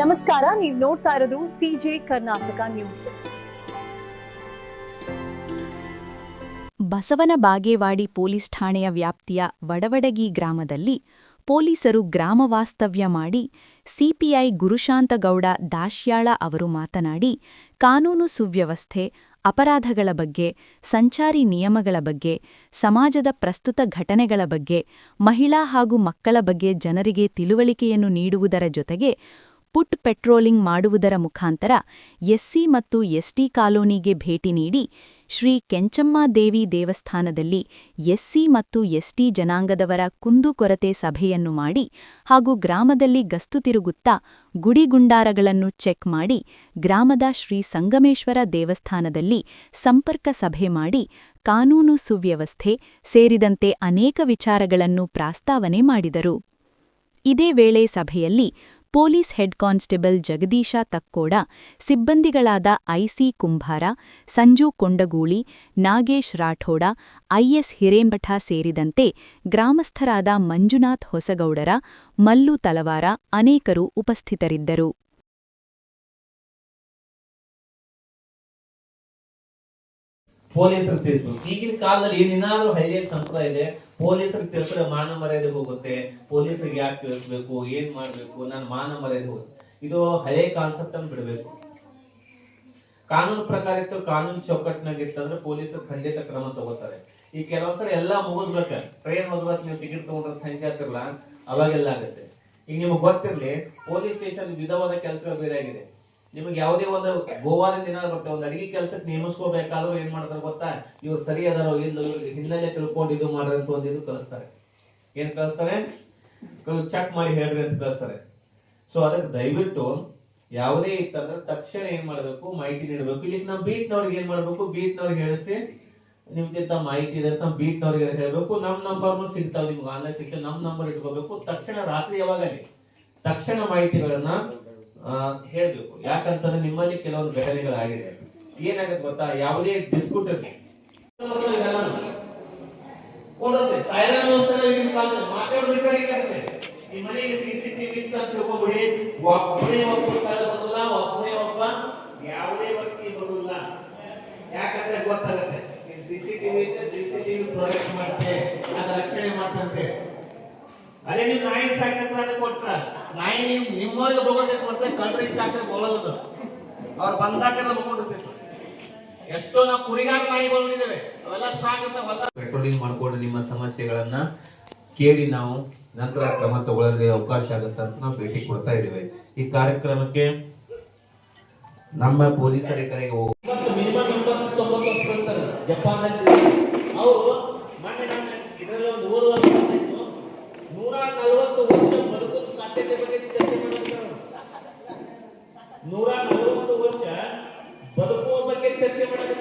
ನಮಸ್ಕಾರ, ನೀವು ನೋಡ್ತಾ ಇರೋದು CJ Karnataka news. Basavana Bagewadi police ಠಾಣೆಯ ವ್ಯಾಪ್ತಿಯ ವಡವಡಗಿ ಗ್ರಾಮದಲ್ಲಿ ಪೊಲೀಸರು ಗ್ರಾಮ ವಾಸ್ತವ್ಯ ಮಾಡಿ ಸಿಪಿಐ ಗುರುಶಾಂತಗೌಡ ದಾಶ್ಯಾಳ ಅವರು ಮಾತನಾಡಿ, ಕಾನೂನು ಸುವ್ಯವಸ್ಥೆ ಅಪರಾಧಗಳ ಬಗ್ಗೆ, ಸಂಚಾರಿ ನಿಯಮಗಳ ಬಗ್ಗೆ, ಸಮಾಜದ ಪ್ರಸ್ತುತ ಘಟನೆಗಳ ಬಗ್ಗೆ, ಮಹಿಳಾ ಹಾಗೂ ಮಕ್ಕಳ ಬಗ್ಗೆ ಜನರಿಗೆ ತಿಳುವಳಿಕೆಯನ್ನು ನೀಡುವುದರ ಜೊತೆಗೆ ಪುಟ್ ಪೆಟ್ರೋಲಿಂಗ್ ಮಾಡುವುದರ ಮುಖಾಂತರ ಎಸ್ಸಿ ಮತ್ತು ಎಸ್ಟಿ ಕಾಲೋನಿಗೆ ಭೇಟಿ ನೀಡಿ ಶ್ರೀ ಕೆಂಚಮ್ಮಾದೇವಿ ದೇವಸ್ಥಾನದಲ್ಲಿ ಎಸ್ಸಿ ಮತ್ತು ಎಸ್ಟಿ ಜನಾಂಗದವರ ಕುಂದುಕೊರತೆ ಸಭೆಯನ್ನು ಮಾಡಿ ಹಾಗೂ ಗ್ರಾಮದಲ್ಲಿ ಗಸ್ತು ತಿರುಗುತ್ತಾ ಗುಡಿಗುಂಡಾರಗಳನ್ನು ಚೆಕ್ ಮಾಡಿ ಗ್ರಾಮದ ಶ್ರೀ ಸಂಗಮೇಶ್ವರ ದೇವಸ್ಥಾನದಲ್ಲಿ ಸಂಪರ್ಕ ಸಭೆ ಮಾಡಿ ಕಾನೂನು ಸುವ್ಯವಸ್ಥೆ ಸೇರಿದಂತೆ ಅನೇಕ ವಿಚಾರಗಳನ್ನು ಪ್ರಾಸ್ತಾವನೆ ಮಾಡಿದರು. ಇದೇ ವೇಳೆ ಸಭೆಯಲ್ಲಿ police head constable Jagadish Takkoda, ಸಿಬ್ಬಂದಿಗಳಾದ IC ಕುಂಭಾರ, Sanju Kondaguli, Nagesh Rathod, IS Hiremath ಸೇರಿದಂತೆ ಗ್ರಾಮಸ್ಥರಾದ ಮಂಜುನಾಥ್ ಹೊಸಗೌಡರ, ಮಲ್ಲು ತಲವಾರ ಅನೇಕರು ಉಪಸ್ಥಿತರಿದ್ದರು. ಪೊಲೀಸರು ತಿಳಿಸ್ಬೇಕು. ಈಗಿನ ಕಾಲದಲ್ಲಿ ಏನೇನಾದ್ರೂ ಹೈಲೈಟ್ ಸಂಪ್ರದಾಯ ಇದೆ ಪೊಲೀಸರಿಗೆ ತಿಳಿಸಿದ್ರೆ ಮಾನ ಮರ್ಯಾದೆ ಹೋಗುತ್ತೆ, ಪೊಲೀಸರಿಗೆ ಯಾಕೆ ತಿಳಿಸ್ಬೇಕು, ಏನ್ ಮಾಡ್ಬೇಕು ನಾನು ಮಾನ ಮರ್ಯಾದೆ ಹೋಗುತ್ತೆ. ಇದು ಹಳೆ ಕಾನ್ಸೆಪ್ಟ್ ಅನ್ನು ಬಿಡಬೇಕು. ಕಾನೂನು ಪ್ರಕಾರ ಇತ್ತು, ಕಾನೂನು ಚೌಕಟ್ಟಿನಾಗ ಇತ್ತಂದ್ರೆ ಪೊಲೀಸರು ಖಂಡಿತ ಕ್ರಮ ತಗೋತಾರೆ. ಈ ಕೆಲವೊಂದ್ಸಲ ಎಲ್ಲಾ ಮುಗಿದ್ಬೇಕ ಟ್ರೈನ್ ಹೋದ್ಬೇಕು ನೀವು ಟಿಕೆಟ್ ತಗೊಂಡ್ರೆ ಸಂಖ್ಯೆ ಆಗ್ತಿರಲ್ಲ ಅವಾಗೆಲ್ಲ ಆಗುತ್ತೆ. ಈಗ ನಿಮಗೆ ಗೊತ್ತಿರ್ಲಿ, ಪೊಲೀಸ್ ಸ್ಟೇಷನ್ ವಿಧವಾದ ಕೆಲಸಗಳು ಬೇರೆ ಆಗಿದೆ. ನಿಮಗೆ ಯಾವುದೇ ಒಂದು ಗೋವಾದಿಂದ ಏನಾದ್ರು ಬರ್ತದೆ, ಒಂದು ಅಡಿಗೆ ಕೆಲಸಕ್ಕೆ ನೇಮಿಸ್ಕೋಬೇಕಾದ್ರೂ ಏನ್ ಮಾಡ್ತಾರೆ ಗೊತ್ತಾ? ಇವ್ರು ಸರಿ ಅದಾರೋ ಇಲ್ಲ ಇವ್ರಿಗೆ ಹಿನ್ನೆಲೆ ತಿಳ್ಕೊಂಡು ಇದು ಮಾಡ್ರಿ ಅಂತ ಒಂದು ಇದು ಕಳಿಸ್ತಾರೆ. ಏನ್ ಕಳಿಸ್ತಾರೆ? ಚೆಕ್ ಮಾಡಿ ಹೇಳ್ರಿ ಅಂತ ಕಳಿಸ್ತಾರೆ. ಸೊ ಅದಕ್ಕೆ ದಯವಿಟ್ಟು ಯಾವುದೇ ಇತ್ತಂದ್ರೆ ತಕ್ಷಣ ಏನ್ ಮಾಡ್ಬೇಕು? ಮಾಹಿತಿ ನೀಡಬೇಕು. ಇಲ್ಲಿ ನಾವು ಬೀಟ್ನವ್ರಿಗೆ ಏನ್ ಮಾಡ್ಬೇಕು? ಬೀಟ್ನವ್ರಿಗೆ ಹೇಳಿಸಿ ನಿಮ್ಗಿಂತ ಮಾಹಿತಿ ಇದೆ ಅಂತ ಬೀಟ್ನವ್ರಿಗೆ ಹೇಳ್ಬೇಕು. ನಮ್ ನಂಬರ್ನು ಸಿಗ್ತಾವೆ ನಿಮ್ಗೆ ಆನ್ಲೈನ್ ಸಿಗ್ತಾವೆ ನಮ್ ನಂಬರ್ ಇಟ್ಕೋಬೇಕು. ತಕ್ಷಣ ರಾತ್ರಿ ಯಾವಾಗಲಿ ತಕ್ಷಣ ಮಾಹಿತಿಗಳನ್ನ ಹೇಳ್ಬೇಕು. ಯಾಕಂತಂದ್ರೆ ನಿಮ್ಮಲ್ಲಿ ಕೆಲವೊಂದು ಘಟನೆಗಳಾಗಿದೆ. ಏನಾಗುತ್ತೆ ಗೊತ್ತಾ? ಯಾವುದೇ ಡಿಸ್ಪ್ಯೂಟ್ ಇರಲಿ ಈ ಮನೆಗೆ ಸಿಸಿಟಿವಿ ಅಂತ ಟಿವಿ ಒಬ್ಬನೇ ಒಬ್ಬ ಕಳ್ಳ ಬರಲ್ಲ ಒಬ್ಬನೇ ಒಬ್ಬ ಯಾವುದೇ ವ್ಯಕ್ತಿ ಬರಲ್ಲ ಯಾಕಂದ್ರೆ ಗೊತ್ತಾಗುತ್ತೆ ಸಿಸಿಟಿವಿ ಇದೆ ಸಿಸಿಟಿವಿ ಪ್ರೊಡಕ್ಟ್ ಮಾಡುತ್ತೆ ಅದು ರಕ್ಷಣೆ ಮಾಡ್ತಂತೆ. ಅದೇ ನೀವು ನಾಯಿ ಸಾಕಂತ ಕೊಟ್ಟ ಕೊಟ್ರ. ನಾಯಿ ನಿಮ್ ನಿಮ್ಮೊಳಗೆ ಬಗೋದಕ್ಕೆ ಮತ್ತೆ ಕಳ್ರಿ ಇದ್ದಾಕ ಬೋಳೋದು ಅವ್ರು ಬಗೊಂಡಿರ್ತಿತ್ತು ಎಷ್ಟೋ ನಾವು ಕುರಿಗಾರ ನಾಯಿ ಬಂದಿದ್ದೇವೆ ಅವೆಲ್ಲ ಇರ್ತಾವಲ್ಲ ಪೆಟ್ರೋಲಿಂಗ್ ಮಾಡ್ಕೊಂಡು ನಿಮ್ಮ ಸಮಸ್ಯೆಗಳನ್ನ ಕೇಳಿ ನಾವು ನಂತರ ಕ್ರಮ ತಗೊಳ್ಳೋದ್ರೆ ಅವಕಾಶ ಆಗುತ್ತೆ ಅಂತ ನಾವು ಭೇಟಿ ಕೊಡ್ತಾ ಇದ್ದೇವೆ. ಈ ಕಾರ್ಯಕ್ರಮಕ್ಕೆ ನಮ್ಮ ಪೊಲೀಸರ ಕರೆಗೆ ಹೋಗಿ ಮಿನಿಮಮ್